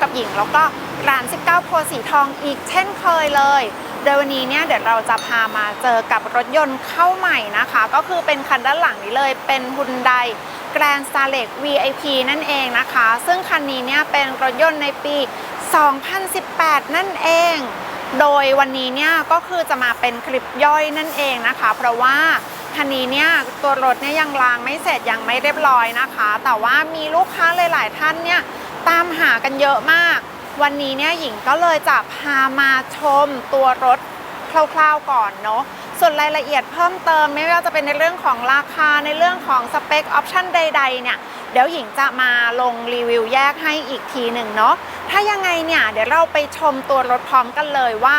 กับหญิง แล้วก็ร้าน 19โพสีทองอีกเช่นเคยเลย โดยวันนี้เนี่ยเดี๋ยวเราจะพามาเจอกับรถยนต์เข้าใหม่นะคะ ก็คือเป็นคันด้านหลังนี้เลยเป็น Hyundai Grand Starlet VIP นั่นเองนะคะ ซึ่งคันนี้เนี่ยเป็นรถยนต์ในปี 2018 นั่นเอง โดยวันนี้เนี่ยก็คือจะมาเป็นคลิปย่อยนั่นเองนะคะ เพราะว่าคันนี้เนี่ยตัวรถเนี่ยยังล้างไม่เสร็จยังไม่เรียบร้อยนะคะ แต่ว่ามีลูกค้าหลาย ๆ ท่านเนี่ย ตามหากันเยอะมาก วันนี้เนี่ยหญิงก็เลยจะพามาชมตัวรถคร่าวๆก่อนเนาะส่วนรายละเอียดเพิ่มเติมไม่ว่าจะเป็นในเรื่องของราคาในเรื่องของสเปคออปชันใด ๆ เนี่ย เดี๋ยวหญิงจะมาลงรีวิวแยกให้อีกทีหนึ่งเนาะถ้ายังไงเนี่ย เดี๋ยวเราไปชมตัวรถพร้อมกันเลยว่า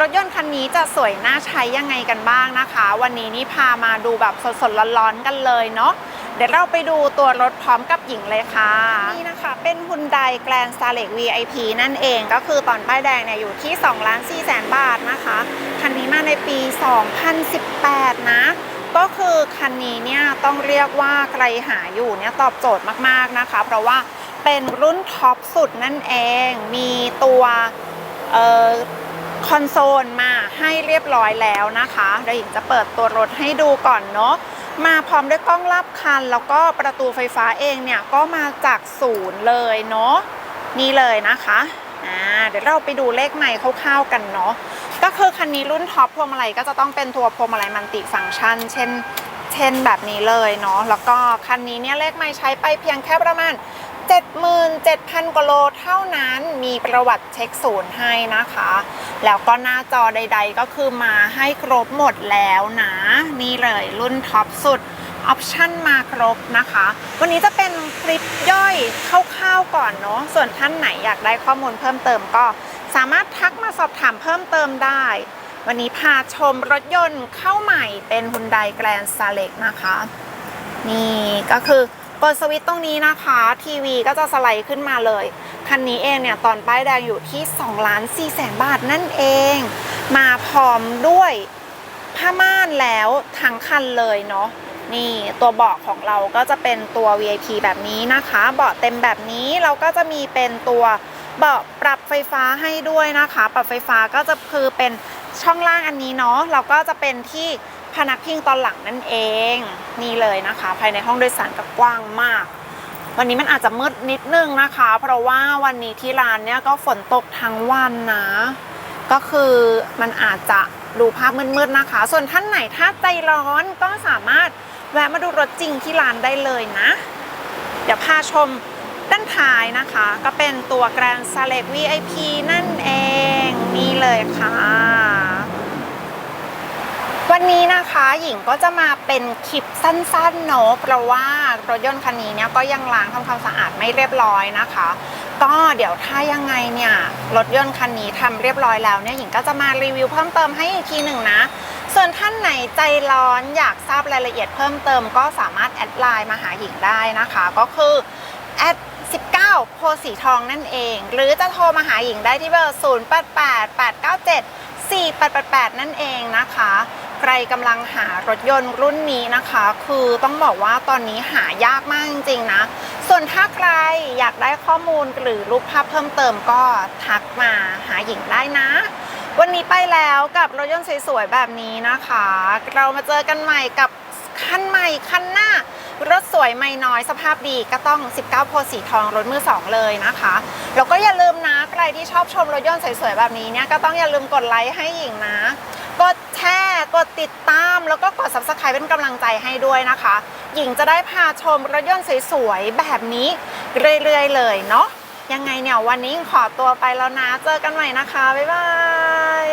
รถยนต์คันนี้จะสวยน่าใช้ยังไงกันบ้างนะคะ วันนี้นี่พามาดูแบบสดๆร้อนๆกันเลยเนาะ เดี๋ยวเราไปดูตัวรถพร้อมกับหญิงเลยค่ะ นี่นะคะเป็น Hyundai Grand Starlet VIP นั่นเองก็คือตอนป้ายแดงเนี่ยอยู่ที่2ล้าน4แสนบาทนะคะ คันนี้มาในปี 2018 นะ ก็คือคันนี้เนี่ยต้องเรียกว่าใครหาอยู่เนี่ยตอบโจทย์มากๆนะคะ เพราะว่าเป็นรุ่นท็อปสุดนั่นเอง มีตัวออคอนโซลมาให้เรียบร้อยแล้วนะคะเดี๋ยวหญิงจะเปิดตัวรถให้ดูก่อนเนาะ มาพร้อมด้วยกล้องรอบคัน แล้วก็ประตูไฟฟ้าเองเนี่ยก็มาจากศูนย์เลยเนาะนี่เลยนะคะอ่าเดี๋ยวเราไปดูเลขใหม่คร่าวๆกันเนาะก็คือคันนี้รุ่นท็อปพวงมาลัยก็จะต้องเป็นตัวพวงมาลัยมัลติฟังก์ชัน เช่นเช่นแบบนี้เลยเนาะแล้วก็คันนี้เนี่ยเลขใหม่ใช้ไปเพียงแค่ประมาณ 77,000 กว่าโลเท่านั้นมีประวัติเช็คศูนย์ให้นะคะ แล้วก็หน้าจอใดๆก็คือมาให้ครบหมดแล้วนะ นี่เลยรุ่นท็อปสุดออปชั่นมาครบนะคะ วันนี้จะเป็นคลิปย่อยคร่าวๆก่อนเนาะส่วนท่านไหนอยากได้ข้อมูลเพิ่มเติมก็สามารถทักมาสอบถามเพิ่มเติมได้ วันนี้พาชมรถยนต์เข้าใหม่เป็น Hyundai Grand Starlet นะคะ นี่ก็คือ กดสวิตช์ตรงนี้นะคะทีวีก็จะสไลด์ขึ้นมาเลย คันนี้เองเนี่ยตอนป้ายแดงอยู่ที่2ล้าน4แสนบาทนั่นเอง มาพร้อมด้วยผ้าม่านแล้วทั้งคันเลยเนาะนี่ตัวเบาะของเราก็จะเป็นตัว VIP แบบนี้นะคะ เบาะเต็มแบบนี้เราก็จะมีเป็นตัวเบาะปรับไฟฟ้าให้ด้วยนะคะ ปรับไฟฟ้าก็จะคือเป็นช่องล่างอันนี้เนาะเราก็จะเป็นที่ พนักพิงตอนหลังนั่นเอง นี่เลยนะคะ ภายในห้องโดยสารก็กว้างมาก วันนี้มันอาจจะมืดนิดนึงนะคะ เพราะว่าวันนี้ที่ร้านเนี่ยก็ฝนตกทั้งวันนะ ก็คือมันอาจจะดูภาพมืดๆนะคะ ส่วนท่านไหนถ้าใจร้อนก็สามารถแวะมาดูรถจริงที่ร้านได้เลยนะ เดี๋ยวพาชมด้านท้ายนะคะ ก็เป็นตัว Grand s a l e t VIP นั่นเอง นี่เลยค่ะ วันนี้นะคะหญิงก็จะมาเป็นคลิปสั้นๆเนอะเพราะว่ารถยนต์คันนี้เนี่ยก็ยังล้างทำความสะอาดไม่เรียบร้อยนะคะ ก็เดี๋ยวถ้ายังไงเนี่ยรถยนต์คันนี้ทำเรียบร้อยแล้วเนี่ยหญิงก็จะมารีวิวเพิ่มเติมให้อีกทีหนึ่งนะ ส่วนท่านไหนใจร้อนอยากทราบรายละเอียดเพิ่มเติมก็สามารถแอดไลน์มาหาหญิงได้นะคะ ก็คือแอด19 โพสีทองนั่นเอง หรือจะโทรมาหาหญิงได้ที่เบอร์ 088 897 4888 นั่นเองนะคะ ใครกำลังหารถยนต์รุ่นนี้นะคะ คือต้องบอกว่าตอนนี้หายากมากจริงๆนะ ส่วนถ้าใครอยากได้ข้อมูลหรือรูปภาพเพิ่มเติมก็ทักมาหาหญิงได้นะ วันนี้ไปแล้วกับรถยนต์สวยๆแบบนี้นะคะ เรามาเจอกันใหม่กับคันใหม่คันหน้า รถสวยไม่น้อยสภาพดีก็ต้อง 19 โพสีทองรถมือสองเลยนะคะแล้วก็อย่าลืมนะใครที่ชอบชมรถยนต์สวยๆแบบนี้เนี่ยก็ต้องอย่าลืมกดไลค์ให้หญิงนะกดแชร์กดติดตามแล้วก็กด subscribe เป็นกำลังใจให้ด้วยนะคะ หญิงจะได้พาชมรถยนต์สวยๆแบบนี้เรื่อยๆเลยเนาะยังไงเนี่ยวันนี้ขอตัวไปแล้วนะ เจอกันใหม่นะคะ บ๊ายบาย